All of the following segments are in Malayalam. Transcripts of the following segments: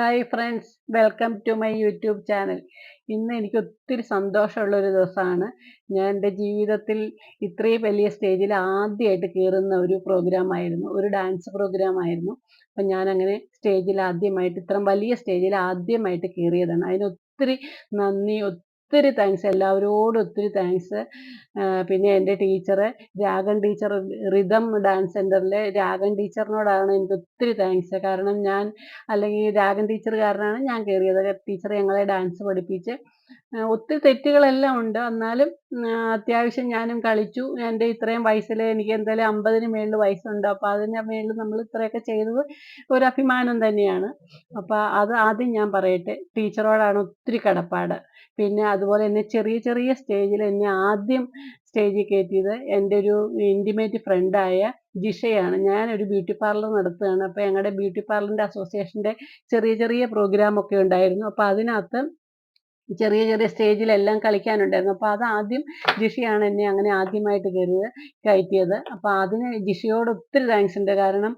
Hi friends welcome to my YouTube channel ഇന്ന് എനിക്ക് ഒത്തിരി സന്തോഷമുള്ളൊരു ദിവസമാണ്. ഞാൻ എന്റെ ജീവിതത്തിൽ ഇത്രയും വലിയ സ്റ്റേജിൽ ആദ്യമായിട്ട് കയറുന്ന ഒരു പ്രോഗ്രാമായിരുന്നു ഒരു ഡാൻസ് പ്രോഗ്രാമായിരുന്നു അപ്പം ഞാനങ്ങനെ സ്റ്റേജിൽ ആദ്യമായിട്ട് ഇത്രയും വലിയ സ്റ്റേജിൽ ആദ്യമായിട്ട് കയറിയതാണ്. അതിന് ഒത്തിരി നന്ദി ഒത്തിരി താങ്ക്സ് എല്ലാവരോടും ഒത്തിരി താങ്ക്സ് പിന്നെ എന്റെ teacher Ragan teacher rhythm dance സെന്ററിലെ രാഗൻ ടീച്ചറിനോടാണ് എനിക്ക് ഒത്തിരി താങ്ക്സ് കാരണം ഞാൻ അല്ലെങ്കിൽ രാഗൻ ടീച്ചർ കാരണമാണ് ഞാൻ കയറിയത് ടീച്ചർ ഞങ്ങളെ ഡാൻസ് പഠിപ്പിച്ച് ഒത്തിരി തെറ്റുകളെല്ലാം ഉണ്ട്. എന്നാലും അത്യാവശ്യം ഞാനും കളിച്ചു. എന്റെ ഇത്രയും വയസ്സിൽ എനിക്ക് എന്തായാലും അമ്പതിന് മേളിൽ വയസ്സുണ്ട്. അപ്പോൾ അതിന് മേളിൽ നമ്മൾ ഇത്രയൊക്കെ ചെയ്തത് ഒരു അഭിമാനം തന്നെയാണ്. അപ്പോൾ അത് ആദ്യം ഞാൻ പറയട്ടെ ടീച്ചറോടാണ് ഒത്തിരി കടപ്പാട്. പിന്നെ അതുപോലെ തന്നെ ചെറിയ ചെറിയ സ്റ്റേജിൽ എന്നെ ആദ്യം സ്റ്റേജിൽ കയറ്റിയത് എന്റെ ഒരു ഇന്റിമേറ്റ് ഫ്രണ്ടായ ജിഷയാണ്. ഞാൻ ഒരു ബ്യൂട്ടി പാർലർ നടത്തുകയാണ്. അപ്പോൾ ഞങ്ങളുടെ ബ്യൂട്ടി പാർലറിന്റെ അസോസിയേഷന്റെ ചെറിയ ചെറിയ പ്രോഗ്രാമൊക്കെ ഉണ്ടായിരുന്നു. അപ്പോൾ അതിനകത്ത് ചെറിയ ചെറിയ സ്റ്റേജിലെല്ലാം കളിക്കാനുണ്ടായിരുന്നു. അപ്പോൾ അത് ആദ്യം ജിഷിയാണ് എന്നെ അങ്ങനെ ആദ്യമായിട്ട് കയറിയത് കയറ്റിയത്. അപ്പോൾ അതിന് ജിഷയോട് ഒത്തിരി താങ്ക്സ് ഉണ്ട്. കാരണം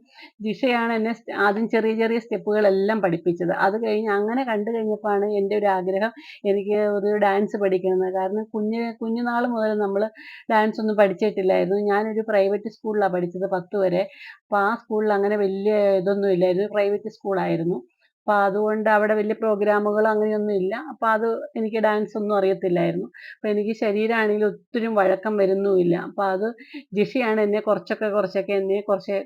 ജിഷയാണ് എന്നെ ആദ്യം ചെറിയ ചെറിയ സ്റ്റെപ്പുകളെല്ലാം പഠിപ്പിച്ചത്. അത് കഴിഞ്ഞ് അങ്ങനെ കണ്ടു കഴിഞ്ഞപ്പോഴാണ് എന്റെ ഒരു ആഗ്രഹം എനിക്ക് ഒരു ഡാൻസ് പഠിക്കണമെന്ന്. കാരണം കുഞ്ഞ് കുഞ്ഞുനാൾ മുതൽ നമ്മൾ ഡാൻസ് ഒന്നും പഠിച്ചിട്ടില്ലായിരുന്നു. ഞാനൊരു പ്രൈവറ്റ് സ്കൂളിലാണ് പഠിച്ചത് പത്ത് വരെ. അപ്പോൾ ആ സ്കൂളിൽ അങ്ങനെ വലിയ ഇതൊന്നും ഇല്ലായിരുന്നു പ്രൈവറ്റ് സ്കൂളായിരുന്നു അപ്പോൾ അതുകൊണ്ട് അവിടെ വലിയ പ്രോഗ്രാമുകൾ അങ്ങനെയൊന്നും ഇല്ല. അപ്പോൾ അത് എനിക്ക് ഡാൻസ് ഒന്നും അറിയത്തില്ലായിരുന്നു. അപ്പോൾ എനിക്ക് ശരീരമാണെങ്കിലും ഒത്തിരി വഴക്കം വരുന്നുമില്ല. അപ്പോൾ അത് ജിഷിയാണ് എന്നെ കുറച്ചൊക്കെ കുറച്ചൊക്കെ എന്നെ കുറച്ച്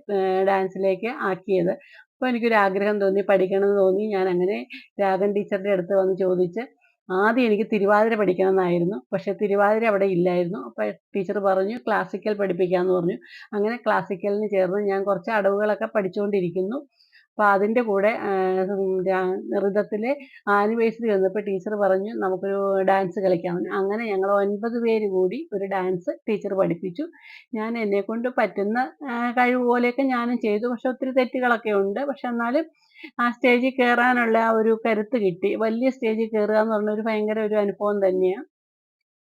ഡാൻസിലേക്ക് ആക്കിയത്. അപ്പോൾ എനിക്കൊരു ആഗ്രഹം തോന്നി പഠിക്കണമെന്ന് തോന്നി. ഞാൻ അങ്ങനെ രാഗൻ ടീച്ചറുടെ അടുത്ത് വന്ന് ചോദിച്ച് ആദ്യം എനിക്ക് തിരുവാതിര പഠിക്കണമെന്നായിരുന്നു. പക്ഷെ തിരുവാതിര അവിടെ ഇല്ലായിരുന്നു. അപ്പോൾ ടീച്ചർ പറഞ്ഞു ക്ലാസിക്കൽ പഠിപ്പിക്കാമെന്ന് പറഞ്ഞു. അങ്ങനെ ക്ലാസിക്കലിന് ചേർന്ന് ഞാൻ കുറച്ച് അടവുകളൊക്കെ പഠിച്ചുകൊണ്ടിരിക്കുന്നു. അപ്പോൾ അതിന്റെ കൂടെ നൃത്തത്തിലെ ആനിവേഴ്സറി വന്നപ്പോൾ ടീച്ചർ പറഞ്ഞു നമുക്കൊരു ഡാൻസ് കളിക്കാമെന്ന്. അങ്ങനെ ഞങ്ങൾ ഒൻപത് പേര് കൂടി ഒരു ഡാൻസ് ടീച്ചർ പഠിപ്പിച്ചു. ഞാൻ എന്നെക്കൊണ്ട് പറ്റുന്ന കഴിവ് പോലെയൊക്കെ ഞാനും ചെയ്തു. പക്ഷെ ഒത്തിരി തെറ്റുകളൊക്കെ ഉണ്ട്. പക്ഷെ എന്നാലും ആ സ്റ്റേജിൽ കയറാനുള്ള ആ ഒരു കരുത്ത് കിട്ടി. വലിയ സ്റ്റേജിൽ കയറുക എന്ന് പറഞ്ഞ ഒരു ഭയങ്കര ഒരു അനുഭവം തന്നെയാണ്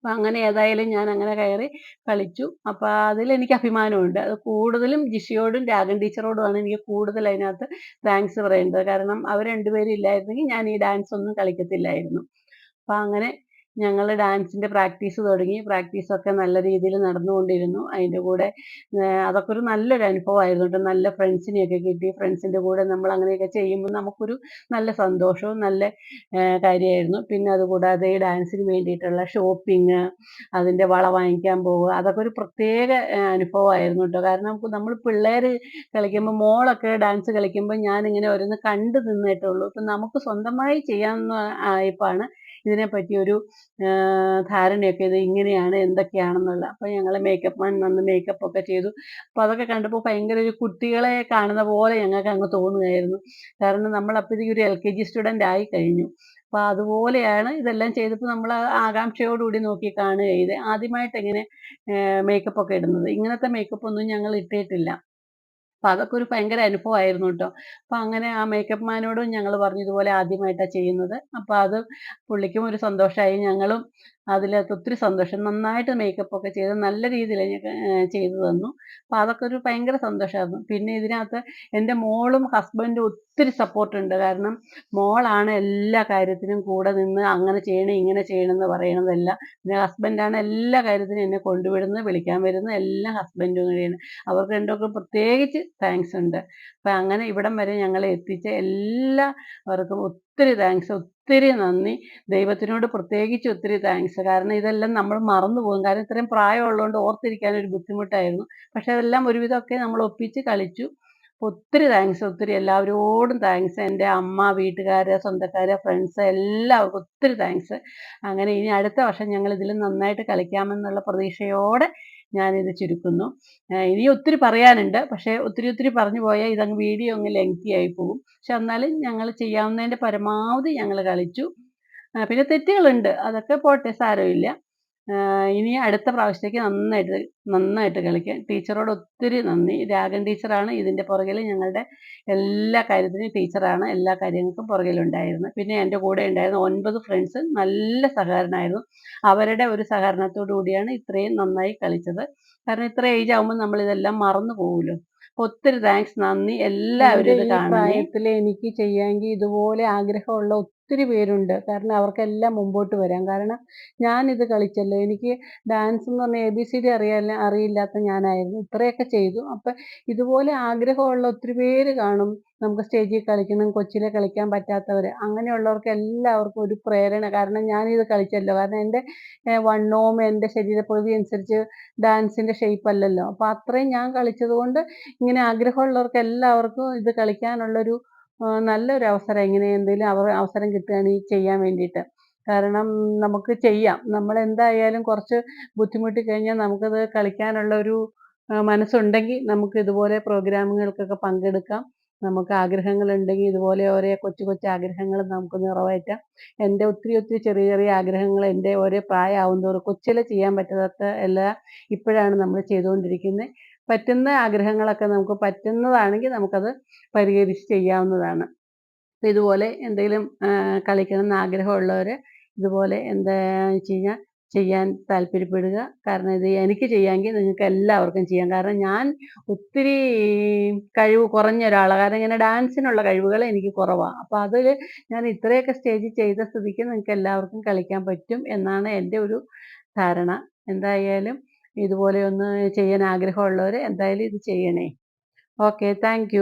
അപ്പം അങ്ങനെ ഏതായാലും ഞാൻ അങ്ങനെ കയറി കളിച്ചു. അപ്പോൾ അതിലെനിക്ക് അഭിമാനമുണ്ട്. അത് കൂടുതലും ജിഷിയോടും രാഗൻ ടീച്ചറോടുമാണ് എനിക്ക് കൂടുതൽ അതിനകത്ത് താങ്ക്സ് പറയേണ്ടത്. കാരണം അവർ രണ്ടുപേരും ഇല്ലായിരുന്നെങ്കിൽ ഞാൻ ഈ ഡാൻസ് ഒന്നും കളിക്കത്തില്ലായിരുന്നു. അപ്പം അങ്ങനെ ഞങ്ങൾ ഡാൻസിന്റെ പ്രാക്ടീസ് തുടങ്ങി. പ്രാക്ടീസൊക്കെ നല്ല രീതിയിൽ നടന്നുകൊണ്ടിരുന്നു. അതിന്റെ കൂടെ അതൊക്കെ ഒരു നല്ലൊരു അനുഭവമായിരുന്നു കേട്ടോ. നല്ല ഫ്രണ്ട്സിനെയൊക്കെ കിട്ടി. ഫ്രണ്ട്സിന്റെ കൂടെ നമ്മൾ അങ്ങനെയൊക്കെ ചെയ്യുമ്പോൾ നമുക്കൊരു നല്ല സന്തോഷവും നല്ല കാര്യമായിരുന്നു. പിന്നെ അതുകൂടാതെ ഈ ഡാൻസിന് വേണ്ടിയിട്ടുള്ള ഷോപ്പിംഗ് അതിന്റെ വള വാങ്ങിക്കാൻ പോവുക അതൊക്കെ ഒരു പ്രത്യേക അനുഭവമായിരുന്നു കേട്ടോ. കാരണം നമ്മൾ പിള്ളേർ കളിക്കുമ്പോൾ മോളൊക്കെ ഡാൻസ് കളിക്കുമ്പോൾ ഞാനിങ്ങനെ ഓരോന്ന് കണ്ടു നിന്നിട്ടുള്ളൂ ഇപ്പം നമുക്ക് സ്വന്തമായി ചെയ്യാവുന്ന ആയപ്പാണ് ഇതിനെപ്പറ്റി ഒരു ധാരണയൊക്കെ ഇത് ഇങ്ങനെയാണ് എന്തൊക്കെയാണെന്നുള്ള അപ്പോൾ ഞങ്ങൾ മേക്കപ്പ് മാൻ വന്ന് മേക്കപ്പ് ഒക്കെ ചെയ്തു. അപ്പോൾ അതൊക്കെ കണ്ടപ്പോൾ ഭയങ്കര ഒരു കുട്ടികളെ കാണുന്ന പോലെ ഞങ്ങൾക്ക് അങ്ങ് തോന്നുകയായിരുന്നു. കാരണം നമ്മൾ അപ്പോഴത്തേക്ക് ഒരു എൽ കെ ജി സ്റ്റുഡന്റ് ആയി കഴിഞ്ഞു. അപ്പോൾ അതുപോലെയാണ് ഇതെല്ലാം ചെയ്തപ്പോൾ നമ്മൾ ആകാംക്ഷയോടുകൂടി നോക്കി കാണുക. ചെയ്ത് ആദ്യമായിട്ട് എങ്ങനെ മേക്കപ്പ് ഒക്കെ ഇടുന്നത്. ഇങ്ങനത്തെ മേക്കപ്പ് ഒന്നും ഞങ്ങൾ ഇട്ടിട്ടില്ല. അപ്പം അതൊക്കെ ഒരു ഭയങ്കര അനുഭവമായിരുന്നു കേട്ടോ അപ്പം അങ്ങനെ ആ മേക്കപ്പ് മാനോടും ഞങ്ങൾ പറഞ്ഞതുപോലെ ആദ്യമായിട്ടാണ് ചെയ്യുന്നത്. അപ്പൊ അത് പുള്ളിക്കും ഒരു സന്തോഷമായി ഞങ്ങളും അതിലകത്ത് ഒത്തിരി സന്തോഷം. നന്നായിട്ട് മേക്കപ്പ് ഒക്കെ ചെയ്ത് നല്ല രീതിയിൽ ചെയ്തു തന്നു. അപ്പം അതൊക്കെ ഒരു ഭയങ്കര സന്തോഷമായിരുന്നു പിന്നെ ഇതിനകത്ത് എന്റെ മോളും ഹസ്ബൻഡും ഒത്തിരി സപ്പോർട്ടുണ്ട് കാരണം മോളാണ് എല്ലാ കാര്യത്തിനും കൂടെ നിന്ന് അങ്ങനെ ചെയ്യണം ഇങ്ങനെ ചെയ്യണം എന്ന് പറയണതെല്ലാം. പിന്നെ ഹസ്ബൻഡാണ് എല്ലാ കാര്യത്തിനും എന്നെ കൊണ്ടുവിടുന്നത് വിളിക്കാൻ വരുന്നത് എല്ലാം ഹസ്ബൻഡും കൂടിയാണ്. അവർക്ക് രണ്ടുപേർക്കും പ്രത്യേകിച്ച് താങ്ക്സ് ഉണ്ട്. അപ്പം അങ്ങനെ ഇവിടം വരെ ഞങ്ങളെ എത്തിച്ച എല്ലാവർക്കും ഒത്തിരി താങ്ക്സ് ഒത്തിരി നന്ദി. ദൈവത്തിനോട് പ്രത്യേകിച്ച് ഒത്തിരി താങ്ക്സ് കാരണം ഇതെല്ലാം നമ്മൾ മറന്നു പോകും കാരണം ഇത്രയും പ്രായമുള്ളതുകൊണ്ട് ഓർത്തിരിക്കാൻ ഒരു ബുദ്ധിമുട്ടായിരുന്നു. പക്ഷെ അതെല്ലാം ഒരുവിധമൊക്കെ നമ്മൾ ഒപ്പിച്ച് കളിച്ചു. ഒത്തിരി താങ്ക്സ് ഒത്തിരി എല്ലാവരോടും താങ്ക്സ് എന്റെ അമ്മ വീട്ടുകാർ സ്വന്തക്കാർ ഫ്രണ്ട്സ് എല്ലാവർക്കും ഒത്തിരി താങ്ക്സ് അങ്ങനെ ഇനി അടുത്ത വർഷം ഞങ്ങൾ ഇതിൽ നന്നായിട്ട് കളിക്കാമെന്നുള്ള പ്രതീക്ഷയോടെ ഞാനിത് ചുരുക്കുന്നു. ഇനി ഒത്തിരി പറയാനുണ്ട്. പക്ഷേ ഒത്തിരി ഒത്തിരി പറഞ്ഞു പോയാൽ ഇതങ്ങ് വീഡിയോ അങ്ങ് ലെങ്തി ആയി പോകും. പക്ഷെ എന്നാലും ഞങ്ങൾ ചെയ്യാവുന്നതിന്റെ പരമാവധി ഞങ്ങൾ കളിച്ചു. പിന്നെ തെറ്റുകളുണ്ട്. അതൊക്കെ പോട്ടെ സാരമില്ല. ഇനി അടുത്ത പ്രാവശ്യത്തേക്ക് നന്നായിട്ട് നന്നായിട്ട് കളിക്കാം ടീച്ചറോട് ഒത്തിരി നന്ദി. രാഗൻ ടീച്ചറാണ് ഇതിന്റെ പുറകിൽ ഞങ്ങളുടെ എല്ലാ കാര്യത്തിനും ടീച്ചറാണ്. എല്ലാ കാര്യങ്ങൾക്കും പുറകിലുണ്ടായിരുന്നത് പിന്നെ എന്റെ കൂടെ ഉണ്ടായിരുന്ന ഒൻപത് ഫ്രണ്ട്സ് നല്ല സഹകരണമായിരുന്നു. അവരുടെ ഒരു സഹകരണത്തോടു കൂടിയാണ് ഇത്രയും നന്നായി കളിച്ചത്. കാരണം ഇത്ര ഏജ് ആകുമ്പോൾ നമ്മൾ ഇതെല്ലാം മറന്നു പോകുമല്ലോ ഒത്തിരി താങ്ക്സ് നന്ദി. എല്ലാവരും പ്രായത്തിൽ എനിക്ക് ചെയ്യാമെങ്കിൽ ഇതുപോലെ ആഗ്രഹമുള്ള ഒത്തിരി പേരുണ്ട്. കാരണം അവർക്കെല്ലാം മുമ്പോട്ട് വരാം. കാരണം ഞാനിത് കളിച്ചല്ലോ. എനിക്ക് ഡാൻസ് എന്ന് പറഞ്ഞാൽ എ ബി സി ഡി അറിയാല്ല അറിയില്ലാത്ത ഞാനായിരുന്നു. ഇത്രയൊക്കെ ചെയ്തു. അപ്പം ഇതുപോലെ ആഗ്രഹമുള്ള ഒത്തിരി പേര് കാണും. നമുക്ക് സ്റ്റേജിൽ കളിക്കണം കൊച്ചിലെ കളിക്കാൻ പറ്റാത്തവർ അങ്ങനെയുള്ളവർക്ക് എല്ലാവർക്കും ഒരു പ്രേരണ. കാരണം ഞാനിത് കളിച്ചല്ലോ. കാരണം എന്റെ വണ്ണവും എന്റെ ശരീരപ്രകൃതി അനുസരിച്ച് ഡാൻസിന്റെ ഷേപ്പ് അല്ലല്ലോ. അപ്പോൾ അത്രയും ഞാൻ കളിച്ചത് കൊണ്ട് ഇങ്ങനെ ആഗ്രഹമുള്ളവർക്ക് എല്ലാവർക്കും ഇത് കളിക്കാനുള്ളൊരു നല്ലൊരു അവസരം. എങ്ങനെ എന്തെങ്കിലും അവർ അവസരം കിട്ടുകയാണെങ്കിൽ ചെയ്യാൻ വേണ്ടിയിട്ട് കാരണം നമുക്ക് ചെയ്യാം. നമ്മൾ എന്തായാലും കുറച്ച് ബുദ്ധിമുട്ടി കഴിഞ്ഞാൽ നമുക്കത് കളിക്കാനുള്ള ഒരു മനസ്സുണ്ടെങ്കിൽ നമുക്ക് ഇതുപോലെ പ്രോഗ്രാമുകൾക്കൊക്കെ പങ്കെടുക്കാം. നമുക്ക് ആഗ്രഹങ്ങൾ ഉണ്ടെങ്കിൽ ഇതുപോലെ ഓരോ കൊച്ചു കൊച്ചു ആഗ്രഹങ്ങൾ നമുക്ക് നിറവേറ്റാം. എന്റെ ഒത്തിരി ഒത്തിരി ചെറിയ ചെറിയ ആഗ്രഹങ്ങൾ എന്റെ ഓരോ പ്രായമാവുന്നതോറും കൊച്ചിലെ ചെയ്യാൻ പറ്റാത്ത എല്ലാം ഇപ്പോഴാണ് നമ്മൾ ചെയ്തുകൊണ്ടിരിക്കുന്നത്. പറ്റുന്ന ആഗ്രഹങ്ങളൊക്കെ നമുക്ക് പറ്റുന്നതാണെങ്കിൽ നമുക്കത് പരിഹരിച്ച് ചെയ്യാവുന്നതാണ്. ഇതുപോലെ എന്തെങ്കിലും കളിക്കണം എന്ന് ആഗ്രഹമുള്ളവർ ഇതുപോലെ എന്താ വെച്ച് കഴിഞ്ഞാൽ ചെയ്യാൻ താല്പര്യപ്പെടുക. കാരണം ഇത് എനിക്ക് ചെയ്യാമെങ്കിൽ നിങ്ങൾക്ക് എല്ലാവർക്കും ചെയ്യാം. കാരണം ഞാൻ ഒത്തിരി കഴിവ് കുറഞ്ഞ ഒരാളാണ് കാരണം ഇങ്ങനെ ഡാൻസിനുള്ള കഴിവുകൾ എനിക്ക് കുറവാണ് അപ്പോൾ അതിൽ ഞാൻ ഇത്രയൊക്കെ സ്റ്റേജിൽ ചെയ്ത സ്ഥിതിക്ക് നിങ്ങൾക്ക് എല്ലാവർക്കും കളിക്കാൻ പറ്റും എന്നാണ് എന്റെ ഒരു ധാരണ. എന്തായാലും ഇതുപോലെ ഒന്ന് ചെയ്യാൻ ആഗ്രഹമുള്ളവർ എന്തായാലും ഇത് ചെയ്യണേ. Okay thank